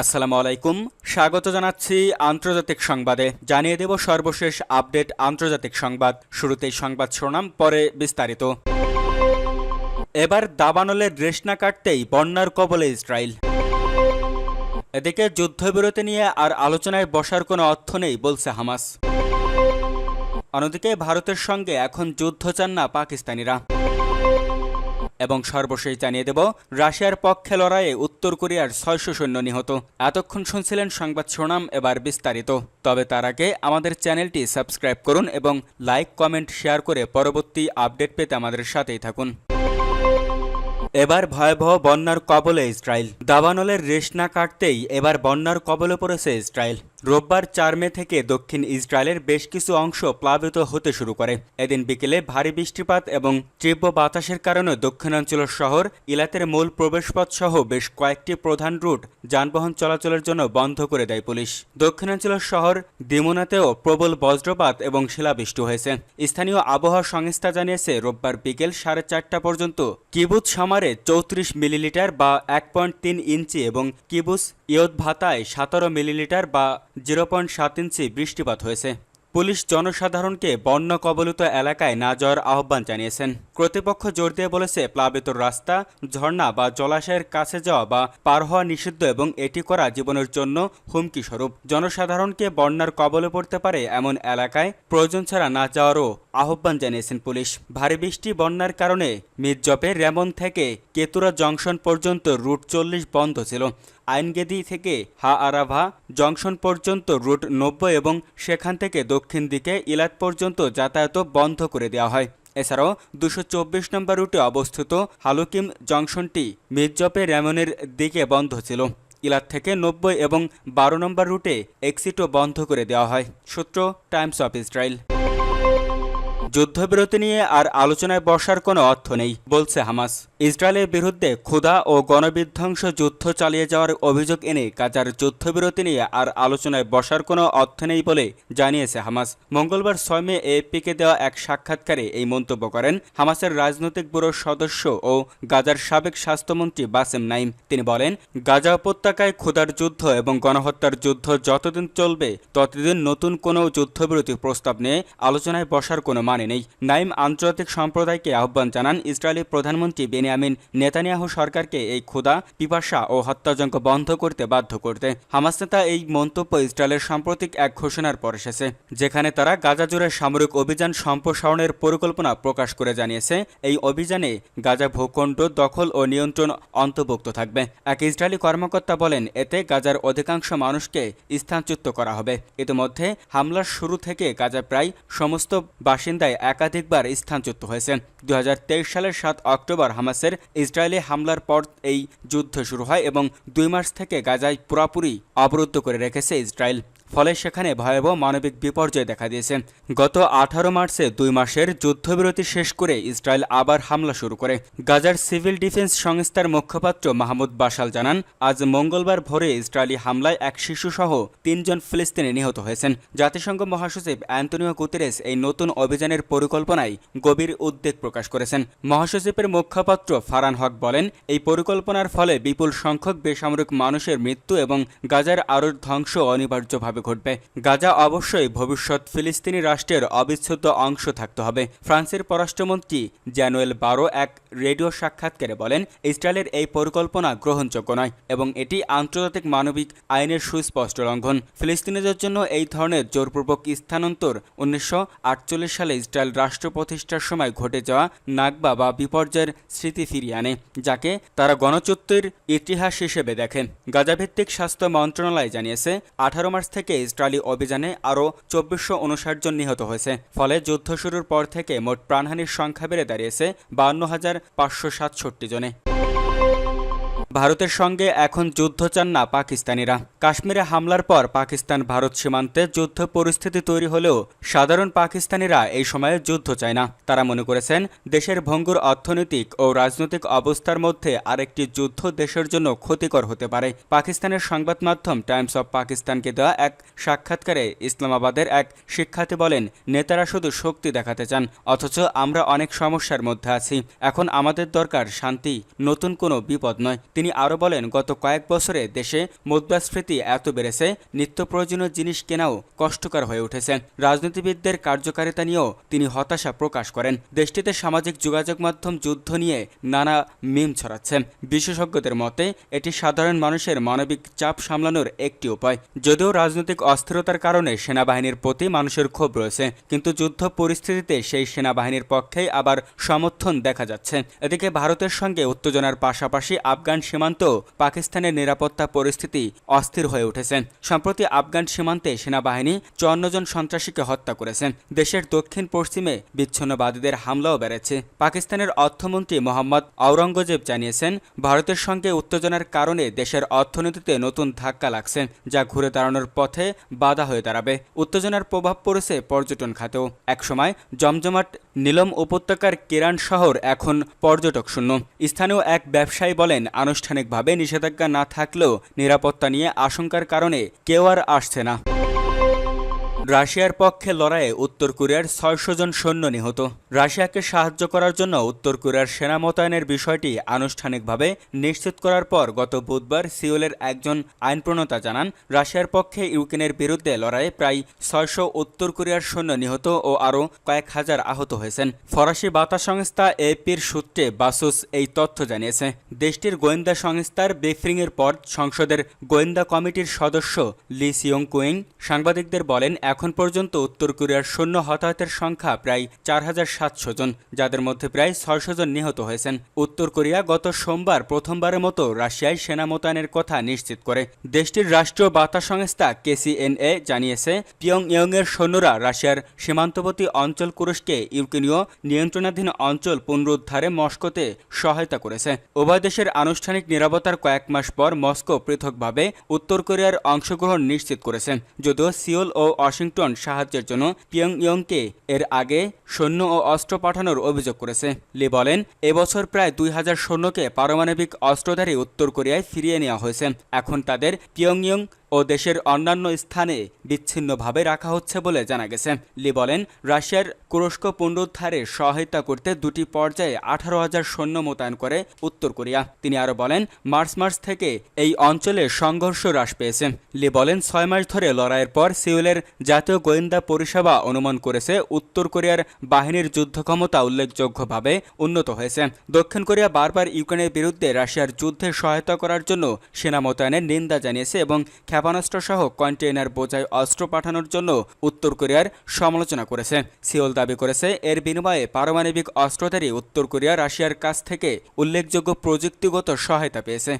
আসসালামু আলাইকুম। স্বাগত জানাচ্ছি আন্তর্জাতিক সংবাদে। জানিয়ে দেব সর্বশেষ আপডেট আন্তর্জাতিক সংবাদ। শুরুতেই সংবাদ শোনাম পরে বিস্তারিত। এবার দাবানলের রেশ না কাটতেই বন্যার কবলে ইসরায়েল। এদিকে যুদ্ধবিরতি নিয়ে আর আলোচনায় বসার কোনো অর্থ নেই বলছে হামাস। অন্যদিকে ভারতের সঙ্গে এখন যুদ্ধ চান না পাকিস্তানিরা। এবং সর্বশেষ জানিয়ে দেব, রাশিয়ার পক্ষে লড়াইয়ে উত্তর কোরিয়ার ছয়শো সৈন্য নিহত। এতক্ষণ শুনছিলেন সংবাদ শোনাম এবার বিস্তারিত। তবে তার আগে আমাদের চ্যানেলটি সাবস্ক্রাইব করুন এবং লাইক, কমেন্ট, শেয়ার করে পরবর্তী আপডেট পেতে আমাদের সাথেই থাকুন। এবার ভয়াবহ বন্যার কবলে ইসরায়েল। দাবানলের রেশ না কাটতেই এবার বন্যার কবলে পড়েছে ইসরায়েল। রোববার চার মে থেকে দক্ষিণ ইসরায়েলের বেশ কিছু অংশ প্লাবিত হতে শুরু করে। এদিন বিকেলে ভারী বৃষ্টিপাত এবং তীব্র বাতাসের কারণে দক্ষিণাঞ্চলের শহর, ইলাতের মূল প্রবেশপথ সহ বেশ কয়েকটি প্রধান রুট যানবাহন চলাচলের জন্য বন্ধ করে দেয় পুলিশ। দক্ষিণাঞ্চলের শহর, দিমুনাতেও প্রবল বজ্রপাত এবং শিলাবৃষ্টি হয়েছে। স্থানীয় আবহাওয়া সংস্থা জানিয়েছে, রোববার বিকেল সাড়ে চারটা পর্যন্ত কিবুত সামারে চৌত্রিশ মিলিলিটার বা এক পয়েন্ট তিন ইঞ্চি এবং কিবুস ইয়দ ভাতায় সতেরো মিলিলিটার বা জিরো পয়েন্ট সাত ইঞ্চি বৃষ্টিপাত হয়েছে। পুলিশ জনসাধারণকে বন্যা কবলিত এলাকায় না যাওয়ার আহ্বান জানিয়েছেন। কর্তৃপক্ষ জোর দিয়ে বলেছে, প্লাবিত রাস্তা, ঝর্ণা বা জলাশয়ের কাছে যাওয়া বা পার হওয়া নিষিদ্ধ এবং এটি করা জীবনের জন্য হুমকি স্বরূপ জনসাধারণকে বন্যার কবলে পড়তে পারে এমন এলাকায় প্রয়োজন ছাড়া না যাওয়ারও আহ্বান জানিয়েছেন পুলিশ। ভারী বৃষ্টি, বন্যার কারণে মির্জপে রেমন থেকে কেতুরা জংশন পর্যন্ত রুট চল্লিশ বন্ধ ছিল। আইনগেদি থেকে হা আরাভা জংশন পর্যন্ত রুট নব্বই এবং সেখান থেকে দক্ষিণ দিকে ইলাত পর্যন্ত যাতায়াত বন্ধ করে দেওয়া হয়। এছাড়াও দুশো চব্বিশ নম্বর রুটে অবস্থিত হালুকিম জংশনটি মির্জপে রেমনের দিকে বন্ধ ছিল। ইলাত থেকে নব্বই এবং বারো নম্বর রুটে এক্সিটও বন্ধ করে দেওয়া হয়, সূত্র টাইমস অফ ইসরায়েল যুদ্ধবিরতি নিয়ে আর আলোচনায় বসার কোনো অর্থ নেই, বলছে হামাস। ইসরায়েলের বিরুদ্ধে ক্ষুধা ও গণবিধ্বংস যুদ্ধ চালিয়ে যাওয়ার অভিযোগ এনে গাজার যুদ্ধবিরতি নিয়ে আর আলোচনায় বসার কোনো অর্থ নেই বলে জানিয়েছে হামাস। মঙ্গলবার ছয় মে এএফপিকে দেওয়া এক সাক্ষাৎকারে এই মন্তব্য করেন হামাসের রাজনৈতিক ব্যুরোর সদস্য ও গাজার সাবেক স্বাস্থ্যমন্ত্রী বাসেম নাইম। তিনি বলেন, গাজা উপত্যকায় ক্ষুধার যুদ্ধ এবং গণহত্যার যুদ্ধ যতদিন চলবে, ততদিন নতুন কোনো যুদ্ধবিরতি প্রস্তাব নিয়ে আলোচনায় বসার কোনো মানে নেই। নাইম আন্তর্জাতিক সম্প্রদায়কে আহ্বান জানান ইসরায়েলি প্রধানমন্ত্রী বেনিয়ামিন নেতানিয়াহু সরকারকে এই ক্ষুধা, পিপাসা ও হত্যাযজ্ঞ বন্ধ করতে বাধ্য করতে হামাস নেতা এই মন্তব্য ইসরায়েলের সাম্প্রতিক এক ঘোষণার পর এসেছে, যেখানে তারা গাজা জুড়ে সামরিক অভিযান সম্প্রসারণের পরিকল্পনা প্রকাশ করে জানিয়েছে, এই অভিযানে গাজা ভূখণ্ড দখল ও নিয়ন্ত্রণ অন্তর্ভুক্ত থাকবে। এক ইসরায়েলি কর্মকর্তা বলেন, এতে গাজার অধিকাংশ মানুষকে স্থানচ্যুত করা হবে। ইতিমধ্যে হামলার শুরু থেকে গাজা প্রায় সমস্ত বাসিন্দায় একাধিকবার স্থানচ্যুত হয়েছে দু হাজার তেইশ সালের সাত অক্টোবর হামাসের ইসরায়েলি হামলার পর এই যুদ্ধ শুরু হয় এবং দুই মাস থেকে গাজায় পুরাপুরি অবরুদ্ধ করে রেখেছে ইসরায়েল। ফলে সেখানে ভয়াবহ মানবিক বিপর্যয় দেখা দিয়েছে। গত আঠারো মার্চে দুই মাসের যুদ্ধবিরতি শেষ করে ইসরায়েল আবার হামলা শুরু করে। গাজার সিভিল ডিফেন্স সংস্থার মুখপাত্র মাহমুদ বাসাল জানান, আজ মঙ্গলবার ভোরে ইসরায়েলি হামলায় এক শিশুসহ তিনজন ফিলিস্তিনি নিহত হয়েছেন। জাতিসংঘ মহাসচিব অ্যান্টনিও গুতেরেস এই নতুন অভিযানের পরিকল্পনায় গভীর উদ্বেগ প্রকাশ করেছেন। মহাসচিবের মুখপাত্র ফারান হক বলেন, এই পরিকল্পনার ফলে বিপুল সংখ্যক বেসামরিক মানুষের মৃত্যু এবং গাজার আরও ধ্বংস অনিবার্যভাবে ঘটবে। গাজা অবশ্যই ভবিষ্যৎ ফিলিস্তিনি রাষ্ট্রের অবিচ্ছেদ্য অংশ থাকতে হবে। ফ্রান্সের পররাষ্ট্রমন্ত্রী জ্যানুয়েল বারো এক রেডিও সাক্ষাৎকারে বলেন, ইসরায়েলের এই পরিকল্পনা গ্রহণযোগ্য নয় এবং এটি আন্তর্জাতিক মানবিক আইনের সুস্পষ্ট লঙ্ঘন। ফিলিস্তিনিদের জন্য এই ধরনের জোরপূর্বক স্থানান্তর উনিশশো আটচল্লিশ সালে ইসরায়েল রাষ্ট্র প্রতিষ্ঠার সময় ঘটে যাওয়া নাগবা বা বিপর্যয়ের স্মৃতি ফিরিয়ে আনে, যাকে তারা গণচুক্তির ইতিহাস হিসেবে দেখেন। গাজাভিত্তিক স্বাস্থ্য মন্ত্রণালয় জানিয়েছে, আঠারো মার্চ থেকে ইসরায়েলি অভিযানে আরও চব্বিশশো উনষাট জন নিহত হয়েছে। ফলে যুদ্ধ শুরুর পর থেকে মোট প্রাণহানির সংখ্যা বেড়ে দাঁড়িয়েছে বাহান্ন হাজার পাঁচশো সাতষট্টি জনে। ভারতের সঙ্গে এখন যুদ্ধ চান না পাকিস্তানিরা। কাশ্মীরে হামলার পর পাকিস্তান ভারত সীমান্তে যুদ্ধ পরিস্থিতি তৈরি হলেও সাধারণ পাকিস্তানিরা এই সময়ে যুদ্ধ চায় না। তারা মনে করেছেন, দেশের ভঙ্গুর অর্থনৈতিক ও রাজনৈতিক অবস্থার মধ্যে আরেকটি যুদ্ধ দেশের জন্য ক্ষতিকর হতে পারে। পাকিস্তানের সংবাদ মাধ্যম টাইমস অব পাকিস্তানকে দেওয়া এক সাক্ষাৎকারে ইসলামাবাদের এক শিক্ষার্থী বলেন, নেতারা শুধু শক্তি দেখাতে চান, অথচ আমরা অনেক সমস্যার মধ্যে আছি। এখন আমাদের দরকার শান্তি, নতুন কোনো বিপদ নয়। তিনি তিনি আরও বলেন, গত কয়েক বছরে দেশে মুদ্রাস্ফীতি এত বেড়েছে নিত্য প্রয়োজনীয় জিনিস কেনাও কষ্টকর হয়ে উঠেছে। রাজনীতিবিদদের কার্যকারিতা নিয়েও তিনি হতাশা প্রকাশ করেন। দেশটিতে সামাজিক যোগাযোগ মাধ্যম যুদ্ধ নিয়ে নানা মিম ছড়াচ্ছে। বিশেষজ্ঞদের মতে, এটি সাধারণ মানুষের মানবিক চাপ সামলানোর একটি উপায়। যদিও রাজনৈতিক অস্থিরতার কারণে সেনাবাহিনীর প্রতি মানুষের ক্ষোভ রয়েছে, কিন্তু যুদ্ধ পরিস্থিতিতে সেই সেনাবাহিনীর পক্ষেই আবার সমর্থন দেখা যাচ্ছে। এদিকে ভারতের সঙ্গে উত্তেজনার পাশাপাশি আফগান সীমান্ত পাকিস্তানের নিরাপত্তা পরিস্থিতি অস্থির হয়ে উঠেছে। সম্প্রতি আফগান সীমান্তে সেনাবাহিনী চুয়ান্ন জন সন্ত্রাসীকে হত্যা করেছে। দেশের দক্ষিণ পশ্চিমে বিচ্ছিন্নবাদীদের হামলাও বেড়েছে। পাকিস্তানের অর্থমন্ত্রী মোহাম্মদ আওরঙ্গজেব জানিয়েছেন, ভারতের সঙ্গে উত্তেজনার কারণে দেশের অর্থনীতিতে নতুন ধাক্কা লাগছে, যা ঘুরে দাঁড়ানোর পথে বাধা হয়ে দাঁড়াবে। উত্তেজনার প্রভাব পড়েছে পর্যটন খাতেও। একসময় জমজমাট নীলম উপত্যকার কেরান শহর এখন পর্যটক শূন্য। স্থানীয় এক ব্যবসায়ী বলেন আনুষ্ঠানিকভাবে নিষেধাজ্ঞা না থাকলেও নিরাপত্তা নিয়ে আশঙ্কার কারণে কেউ আর আসছে না। রাশিয়ার পক্ষে লড়াইয়ে উত্তর কোরিয়ার ছয়শো জন সৈন্য নিহত। রাশিয়াকে সাহায্য করার জন্য উত্তর কোরিয়ার সেনা মোতায়েনের বিষয়টি আনুষ্ঠানিকভাবে নিশ্চিত করার পর গত বুধবার সিওলের একজন আইন প্রণেতা জানান, রাশিয়ার পক্ষে ইউক্রেনের বিরুদ্ধে লড়াইয়ে প্রায় ছয়শো উত্তর কোরিয়ার সৈন্য নিহত ও আরও কয়েক হাজার আহত হয়েছেন। ফরাসি বার্তা সংস্থা এপির সূত্রে বাসুস এই তথ্য জানিয়েছে। দেশটির গোয়েন্দা সংস্থার ব্রিফিংয়ের পর সংসদের গোয়েন্দা কমিটির সদস্য লি সিয়ং কুইং সাংবাদিকদের বলেন এখন পর্যন্ত উত্তর কোরিয়ার সৈন্য হতাহতের সংখ্যা প্রায় চার হাজার সাতশো জন, যাদের মধ্যে প্রায় ছয়শো জন নিহত হয়েছেন। উত্তর কোরিয়া গত সোমবার প্রথমবারের মতো রাশিয়ায় সেনা মোতায়েনের কথা নিশ্চিত করে। দেশটির রাষ্ট্রীয় বার্তা সংস্থা কেসিএনএ জানিয়েছে পিয়ং ইয়ংয়ের সৈন্যরা রাশিয়ার সীমান্তবর্তী অঞ্চল কুরস্কে ইউক্রেনীয় নিয়ন্ত্রণাধীন অঞ্চল পুনরুদ্ধারে মস্কোতে সহায়তা করেছে। উভয় দেশের আনুষ্ঠানিক নিরাপত্তার কয়েক মাস পর মস্কো পৃথকভাবে উত্তর কোরিয়ার অংশগ্রহণ নিশ্চিত করেছে, যদিও সিওল ও ওয়াশিংটন সাহায্যের জন্য পিয়ং ইয়ংকে এর আগে সৈন্য ও অস্ত্র পাঠানোর অভিযোগ করেছে। লি বলেন, এবছর প্রায় দুই হাজার সৈন্যকে পারমাণবিক অস্ত্রধারী উত্তর কোরিয়ায় ফিরিয়ে নেওয়া হয়েছে। এখন তাদের পিয়ংইয়ং ও দেশের অন্যান্য স্থানে বিচ্ছিন্নভাবে রাখা হচ্ছে বলে জানা গেছে। লি বলেন, রাশিয়ার তুরস্ক পুনরুদ্ধারে সহায়তা করতে দুটি পর্যায়ে আঠারো হাজার সৈন্য মোতায়েন করে উত্তর কোরিয়া। তিনি আরও বলেন, মার্চ মাস থেকে এই অঞ্চলে সংঘর্ষ হ্রাস পেয়েছে। লি বলেন, ছয় মাস ধরে লড়াইয়ের পর সিউলের জাতীয় গোয়েন্দা পরিষেবা অনুমান করেছে, উত্তর কোরিয়ার বাহিনীর যুদ্ধ ক্ষমতা উল্লেখযোগ্যভাবে উন্নত হয়েছে। দক্ষিণ কোরিয়া বারবার ইউক্রেনের বিরুদ্ধে রাশিয়ার যুদ্ধে সহায়তা করার জন্য সেনা মোতায়েনের নিন্দা জানিয়েছে এবং ক্ষেপণাস্ত্রসহ কন্টেইনার বোঝাই অস্ত্র পাঠানোর জন্য উত্তর কোরিয়ার সমালোচনা করেছে। সিওল দাবি করেছে, এর বিনিময়ে পারমাণবিক অস্ত্রধারী উত্তর কোরিয়া রাশিয়ার কাছ থেকে উল্লেখযোগ্য প্রযুক্তিগত সহায়তা পেয়েছে।